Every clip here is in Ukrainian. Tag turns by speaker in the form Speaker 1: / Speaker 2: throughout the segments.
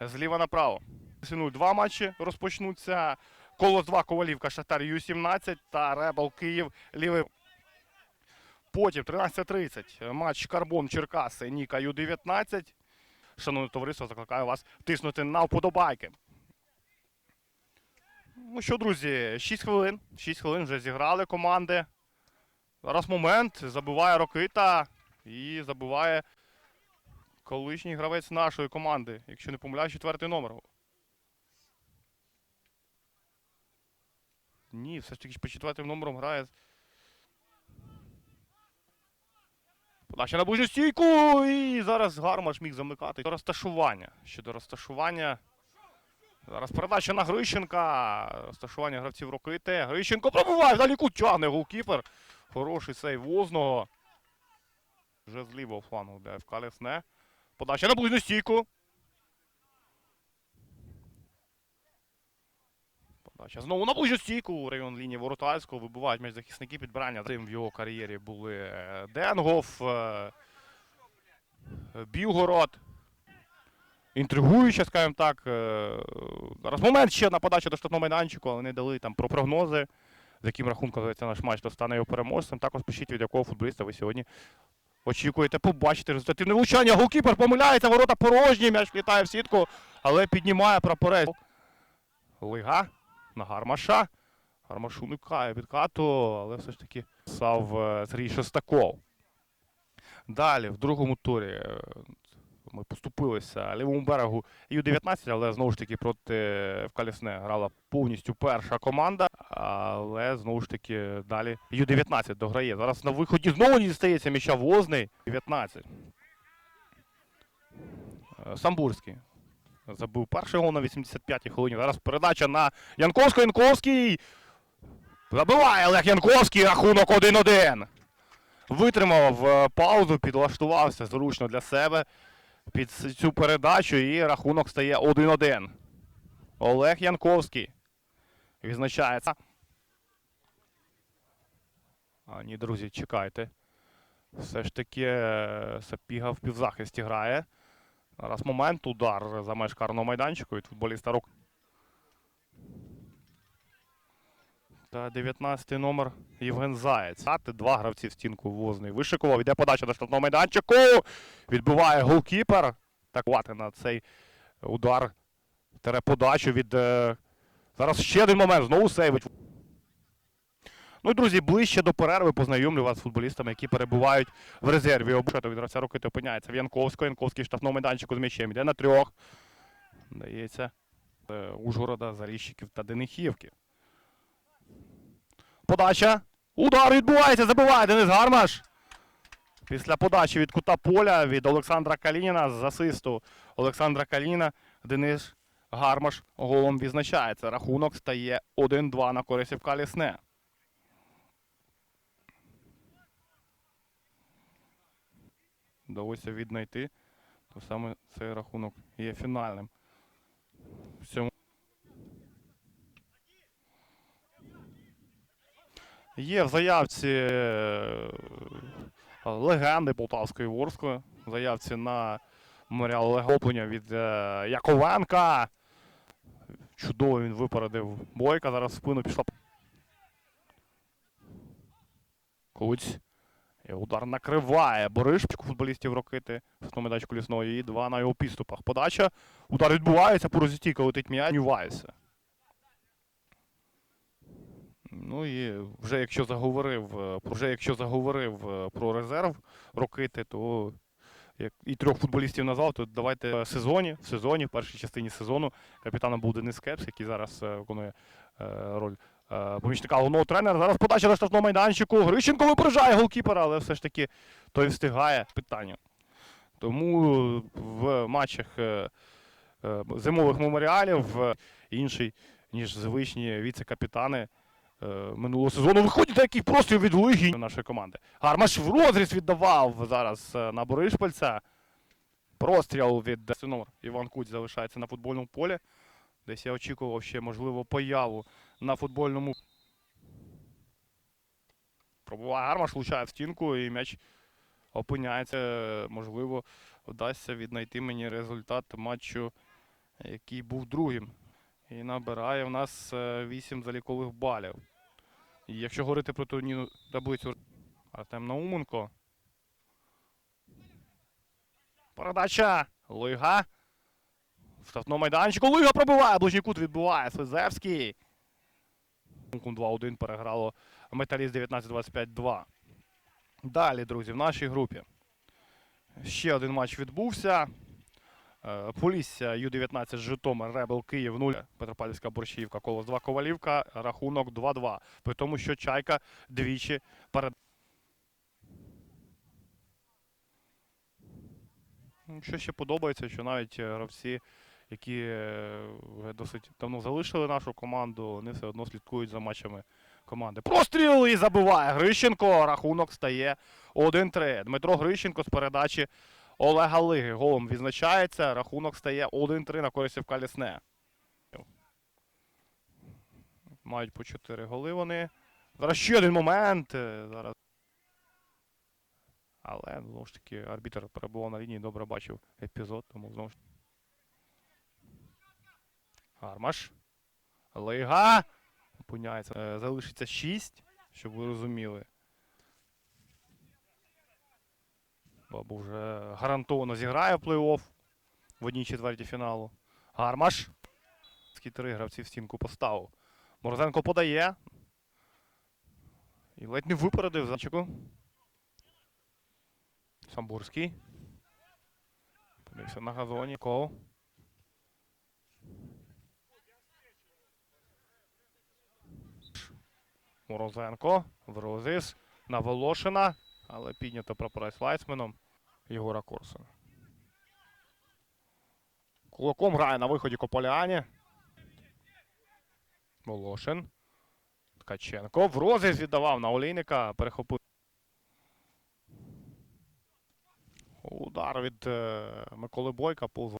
Speaker 1: зліва направо. Два матчі розпочнуться. Колос 2 Ковалівка Шахтар Ю-17 та Ребел Київ Лівий. Потім 13.30 матч Карбон Черкаси Ніка Ю-19. Шановне товариство, закликаю вас тиснути на вподобайки. Ну що, друзі, 6 хвилин. 6 хвилин вже зіграли команди. Зараз момент. Забиває Рокита і забиває колишній гравець нашої команди, якщо не помиляюсь, четвертий номер. Ні, все ж таки по четвертим номером грає. Подача на ближню стійку! І зараз Гармаш міг замикати. До розташування. Щодо розташування. Зараз передача на Грищенка. Розташування гравців Рокити. Грищенко пробиває! Далі кут тягне голкіпер. Хороший сейв Возного. Вже з лівого флангу, де в Калесне. Подача на ближню стійку. Подача знову на ближню стійку. Район лінії Воротальського вибивають між захисники підбирання. Тим в його кар'єрі були е, Денгоф, е, Білгород. Інтригуюче, скажімо так. е, Зараз момент ще на подачу до штатного майданчику, але не дали там про прогнози, з яким рахунком здається наш матч, то стане його переможцем. Також пишіть, від якого футболіста ви сьогодні Очікуєте побачити результативне влучання. Голкіпер помиляється, ворота порожні, м'яч влітає в сітку, але піднімає прапорець. Лига на Гармаша. Гармаш уникає відкату, але все ж таки сав е, Сергій Шестаков. Далі, в другому турі ми поступилися лівому берегу Ю-19, але знову ж таки проти в Калісне грала повністю перша команда. Але знову ж таки далі Ю-19 дограє. Зараз на виході знову дістається м'яча Возний. 19. Е, Самбурський. Забив перший гол на 85-й хвилині. Зараз передача на Янковського. Янковський. Забиває Олег Янковський. Рахунок 1-1. Витримав е, паузу, підлаштувався зручно для себе під цю передачу і рахунок стає 1-1. Олег Янковський відзначається. А ні, друзі, чекайте. Все ж таки е, Сапіга в півзахисті грає. Зараз момент, удар за меж карного майданчику від футболіста рук. Та 19 номер Євген Заєць. Два гравці в стінку возний. Вишикував. Іде подача до штрафного майданчику. Відбиває голкіпер. Так на цей удар. Тере подачу від. е, Зараз ще один момент. Знову сейвить. Ну друзі, ближче до перерви познайомлю вас з футболістами, які перебувають в резерві. Обушато від гравця руки опиняється в Янковського. Янковський в штрафному майданчику з м'ячем. Йде на трьох. Дається е, Ужгорода, Заріщиків та Денихівки. Подача. Удар відбувається, забиває Денис Гармаш. Після подачі від кута поля від Олександра Калініна з асисту Олександра Калініна Денис Гармаш голом відзначається. Рахунок стає 1-2 на корисівка Лісне. Вдалося віднайти, то саме цей рахунок є фінальним. В цьому Є в заявці е, легенди Полтавської Ворської. В заявці на меморіал легоплення від е, Яковенка. Чудово він випередив Бойка. Зараз в спину пішла. Куць. І удар накриває Боришчику футболістів Рокити в медачку лісної і два на його підступах. Подача. Удар відбувається, по розістійка летить м'яч, нювається. Ну і вже якщо заговорив, е, вже якщо заговорив е, про резерв Рокити, то як і трьох футболістів назвав, то давайте в сезоні, в сезоні, в першій частині сезону капітаном був Денис Кепс, який зараз е, виконує роль помічника головного тренера. Зараз подача на штрафному майданчику. Грищенко випереджає голкіпера, але все ж таки той встигає питання. Тому в матчах зимових меморіалів інший, ніж звичні віце-капітани минулого сезону виходять такий простріл від лиги нашої команди. Гармаш в розріз віддавав зараз е, на Боришпальця. Простріл від е, номер Іван Куць залишається на футбольному полі. Десь я очікував ще, можливо, появу на футбольному. Пробуває Гармаш, влучає в стінку і м'яч опиняється. Е, Можливо, вдасться віднайти мені результат матчу, який був другим. І набирає в нас 8 залікових балів. І якщо говорити про турнірну таблицю Артем Науменко. Передача Лига. В штрафному майданчику. Лига пробиває. Ближній кут відбиває. Слизевський. 2-1 переграло Металіст 19-25-2. Далі, друзі, в нашій групі. Ще один матч відбувся. Е, Полісся Ю-19 Житомир, Ребел Київ 0, Петропавлівська Борщівка, Колос 2 Ковалівка, рахунок 2-2. При тому, що Чайка двічі перед. Ну, Що ще подобається, що навіть е, гравці, які е, досить давно залишили нашу команду, вони все одно слідкують за матчами команди. Простріл і забиває Грищенко. Рахунок стає 1-3. Дмитро Грищенко з передачі Олега Лиги голом відзначається. Рахунок стає 1-3 на користь ФК Лісне. Мають по 4 голи вони. Зараз ще один момент. е, Зараз. Але знову ж таки арбітр перебував на лінії, добре бачив епізод, тому знову ж. Гармаш. Лига. Опиняється. Е, Залишиться 6, щоб ви розуміли. Бабу вже гарантовано зіграє плей-офф в одній четвертій фіналу. Гармаш. Три гравці в стінку поставив. Морозенко подає. І ледь не випередив зачеку. Самбурський. Подивився на газоні. Кол. Морозенко. Врозис. На Волошина. Але піднято прапорець лайцменом Єгора Корсуна. Кулаком грає на виході Кополяні. Волошин. Ткаченко. В розріз віддавав на Олійника. Перехопив. Удар від е, Миколи Бойка повз.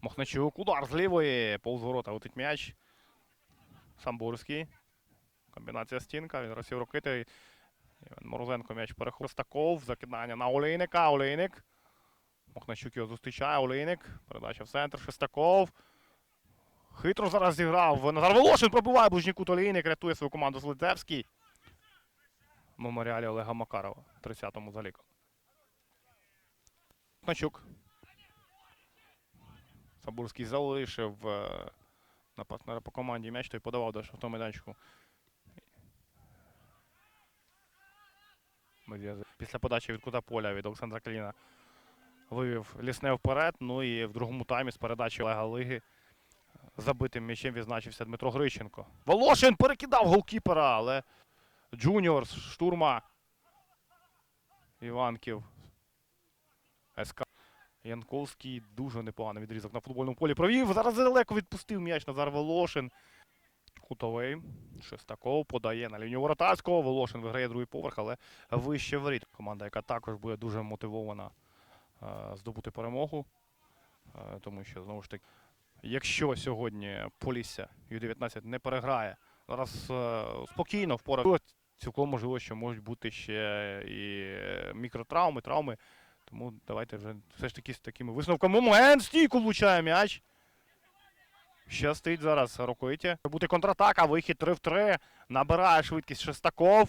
Speaker 1: Мохначук. Удар з лівої. Повз ворота летить м'яч. Самбурський. Комбінація стінка. Він розсів рукити. Морозенко м'яч перехоплює. Стаков. Закидання на Олейника. Олейник. Мохначук його зустрічає. Олейник. Передача в центр. Шестаков. Хитро зараз зіграв. Назар Волошин пробиває ближній кут Олейник. Рятує свою команду Злидзевський. В меморіалі Олега Макарова. 30-му за ліком. Мохначук. Сабурський залишив е, на по команді м'яч, той подавав до штрафного майданчику. Медведєв Після подачі від кута поля від Олександра Кліна вивів лісне вперед. Ну і в другому таймі з передачі Олега Лиги забитим м'ячем відзначився Дмитро Грищенко. Волошин перекидав голкіпера, але Джуніор з штурма Іванків. СК. Янковський дуже непоганий відрізок на футбольному полі провів. Зараз далеко відпустив м'яч Назар Волошин. Кутовий. Шестаков подає на лінію воротарського. Волошин виграє другий поверх, але вище воріт. Команда, яка також буде дуже мотивована е, здобути перемогу. Е, тому що, знову ж таки, якщо сьогодні Полісся Ю-19 не переграє, зараз е, спокійно впорається. Цілком можливо, що можуть бути ще і мікротравми, травми. Тому давайте вже все ж таки з такими висновками. Момент! Стійку влучає м'яч. Щастить зараз Рокоїті. Буде контратака, вихід 3 в 3. Набирає швидкість Шестаков.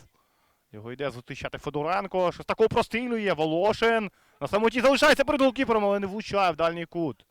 Speaker 1: Його йде зустрічати Федоренко. Шестаков прострілює. Волошин. На самоті залишається перед голкіпером, але не влучає в дальній кут.